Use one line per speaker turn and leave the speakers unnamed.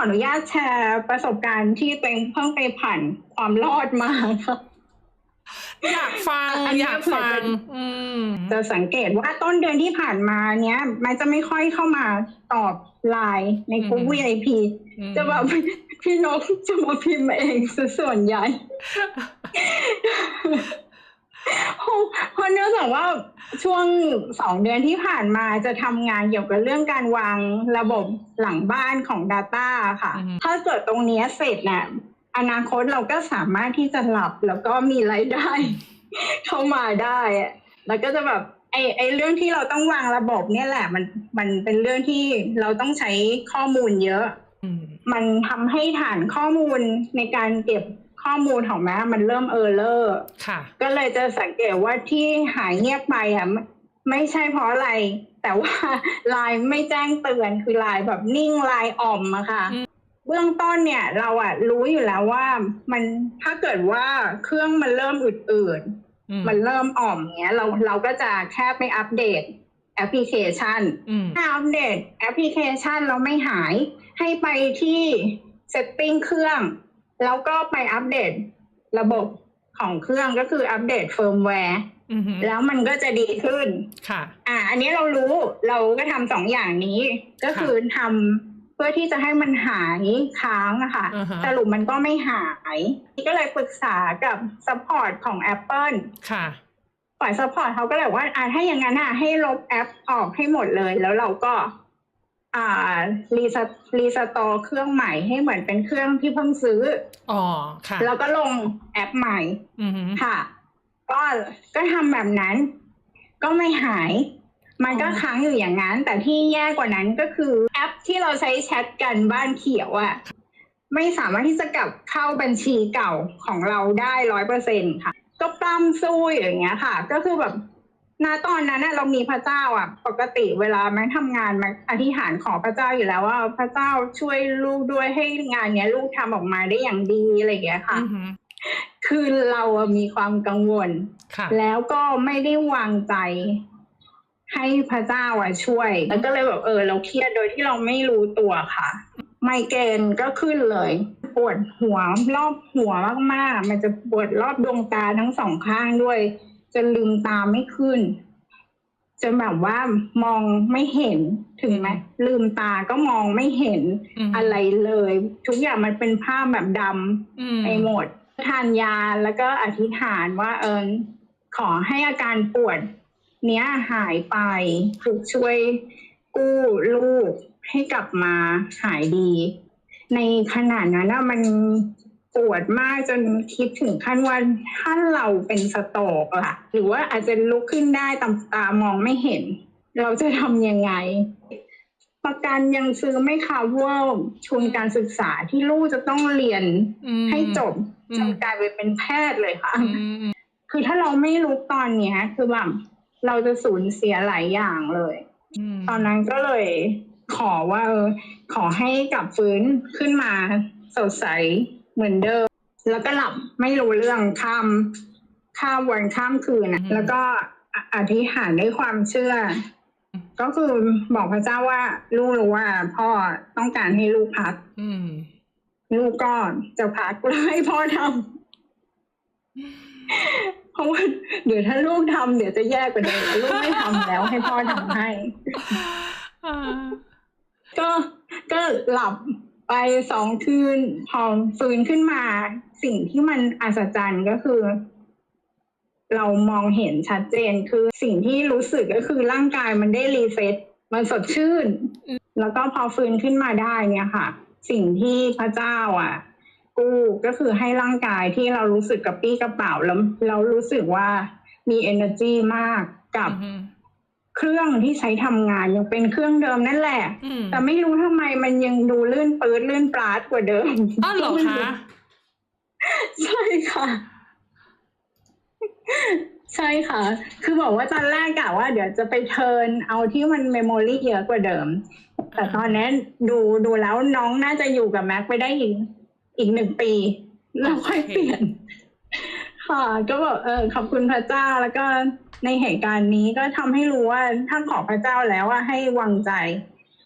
ออนุญาตแชร์ประสบการณ์ที่ตัวเองเพิ่งไปผ่านความรอดมาค่ะ
อยากฟัง
อันนี้
อยากฟั
เผื่อเป็
ง
น
อืม
จะสังเกตว่าต้นเดือนที่ผ่านมาเนี้ย มันจะไม่ค่อยเข้ามาตอบไลน์ในกลุ่ม
อืม
VIP
อืม
จะแบบพี่นกจะมาพิมพ์เองซะส่วนใหญ่ เพราะเพราะเนื่องจากว่าช่วงสองเดือนที่ผ่านมาจะทำงานเกี่ยวกับเรื่องการวางระบบหลังบ้านของ Data ค่ะ
อือฮึ
ถ้าเกิดตรงเนี้ยเสร็จน่ะอนาคตเราก็สามารถที่จะหลับแล้วก็มีรายได้ เข้ามาได้อะแล้วก็จะแบบไอไอเรื่องที่เราต้องวางระบบเนี่ยแหละ มันมันเป็นเรื่องที่เราต้องใช้ข้อมูลเยอะ
อืม
มันทำให้ฐานข้อมูลในการเก็บ ข้อมูลของแม่มันเริ่มเออร์เลอร์
ค่ะ
ก็เลยจะสังเกตว่าที่หายเงียบไปอะไม่ไม่ใช่เพราะอะไร แต่ว่าไลน์ไม่แจ้งเตือนคือไลน์แบบนิ่งไลน์อ่อมอะค่ะ
อืม
เบื้องต้นเนี่ยเราอะรู้อยู่แล้วว่ามันถ้าเกิดว่าเครื่องมันเริ่มอืด
อืม
ๆมันเริ่มอ่อมเงี้ยเราเราก็จะแค่ไปอัปเดตแอปพลิเคชัน
อืม
ถ้าอัปเดตแอปพลิเคชันเราไม่หาย ให้ไปที่ setting เครื่อง แล้วก็ไปอัปเดตระบบของเครื่องก็คืออัปเดตเฟิร์มแวร์
อืม
แล้วมันก็จะดีขึ้น
ค่ะ
อ่า อันนี้เรารู้เราก็ทำสองอย่างนี้ ก็คือทำเพื่อที่จะให้มันหายค้างอะค่ะ
อ่าฮะ
สรุปมันก็ไม่หายก็เลยปรึกษากับซัพพอร์ตของ Apple
ค่ะ
ฝ่ายซัพพอร์ตเขาก็เลยบอกว่าอ่าถ้าอย่างนั้นอะให้ลบแอปออกให้หมดเลย แล้วเราก็ อ่ารีสรีสตอร์เครื่องใหม่ให้เหมือนเป็นเครื่องที่เพิ่งซื้อ
อ๋อค่ะ
แล้วก็ลงแอปใหม่
อืม
ค่ะ ก็ก็ทำแบบนั้น ก็ไม่หาย มันก็
อ๋อ
ค้างอยู่อย่างนั้น แต่ที่แย่กว่านั้นก็คือแอปที่เราใช้แชทกันบ้านเขียวอะไม่สามารถที่จะกลับเข้าบัญชีเก่าของเราได้ร้อยเปอร์เซ็นค่ะ ก็ปล้ำสู้อย่างเงี้ยค่ะ ก็คือแบบ ณตอนนั้นน่ะเรามีพระเจ้าอะ ปกติเวลาแม่ทำงานมาอธิษฐานขอพระเจ้าอยู่แล้วว่า พระเจ้าช่วยลูกด้วยให้งานเนี้ย ลูกทำออกมาได้อย่างดีอะไรอย่างเงี้ยค่ะ
อืม
คือเราอะมีความกังวล
ค่ะ
แล้วก็ไม่ได้วางใจ ให้พระเจ้าอะช่วย แล้วก็เลยแบบเออ เราเครียดโดยที่เราไม่รู้ตัวค่ะ ไมเกรนก็ขึ้นเลย ปวดหัวรอบหัวมากๆ มันจะปวดรอบดวงตาทั้งสองข้างด้วย จะลืมตาไม่ขึ้นจะแบบว่ามองไม่เห็นถึงไหมลืมตาก็มองไม่เห็น
ม
อะไรเลย ทุกอย่างมันเป็นภาพแบบดำ
อืม
ไปหมดทานยาแล้วก็อธิษฐานว่าเออขอให้อาการปวด เนี้ยหายไปถูกช่วยกู้ลูกให้กลับมาหายดี ในขนาดนั้นนะมัน ปวดมากจนคิดถึงขั้นว่าถ้าเราเป็นสโตรกล่ะ หรือว่าอาจจะลุกขึ้นได้ตามตามองไม่เห็น เราจะทำยังไง ประกันยังซื้อไม่ cover ทุนการศึกษาที่ลูกจะต้องเรียน
อืม
ให้จบ
อืม
จนกลายไปเป็นแพทย์เลยค่ะ
อืม
คือถ้าเราไม่รู้ตอนเนี้ยคือแบบเราจะสูญเสียหลายอย่างเลย
ม
ตอนนั้นก็เลยขอว่าเออขอให้กลับฟื้นขึ้นมาสดใส เหมือนเดิม แล้วก็หลับไม่รู้เรื่องข้ามข้ามวันข้ามคืนนะแล้วก็ออธิษฐานด้วยความเชื่อ ก็คือบอกพระเจ้าว่า ลูกรู้ว่า พ่อต้องการให้ลูกพัก
อืม
ลูกก็จะพักแล้วให้พ่อทำเพราะว่าเดี๋ยวถ้าลูกทำเดี๋ยวจะแย่กว่าเดิมลูกไม่ทำแล้วให้พ่อทำให้
อ่า
ก็ก็หลับ ไปสองคืนพอฟื้นขึ้นมาสิ่งที่มันอัศจรรย์ก็คือ เรามองเห็นชัดเจนคือสิ่งที่รู้สึกก็คือร่างกายมันได้รีเซ็ตมันสดชื่น แล้วก็พอฟื้นขึ้นมาได้เนี่ยค่ะ สิ่งที่พระเจ้าอะ กู้ก็คือให้ร่างกายที่เรารู้สึกกระปี้กระเป๋าแล้วเรารู้สึกว่ามี energy มากกับ เครื่องที่ใช้ทำงานยังเป็นเครื่องเดิมนั่นแหละ
อืม
แต่ไม่รู้ทำไมมันยังดูลื่นปืดลื่นปราดกว่าเดิม
อ้าวเหรอคะ
ใช่ค่ะ ใช่ค่ะ คือบอกว่าตอนแรกกะว่าเดี๋ยวจะไปเทิร์นเอาที่มันเมมโมรี่เยอะกว่าเดิม แต่ตอนนี้ดูดูแล้วน้องน่าจะอยู่กับแม็กไปได้อีกอีกหนึ่งปีแล้วค่อยเปลี่ยน ค่ะ ก็บอกเออขอบคุณพระเจ้าแล้วก็ ในเหตุการณ์นี้ก็ทำให้รู้ว่าถ้าขอพระเจ้าแล้วอะให้วางใจ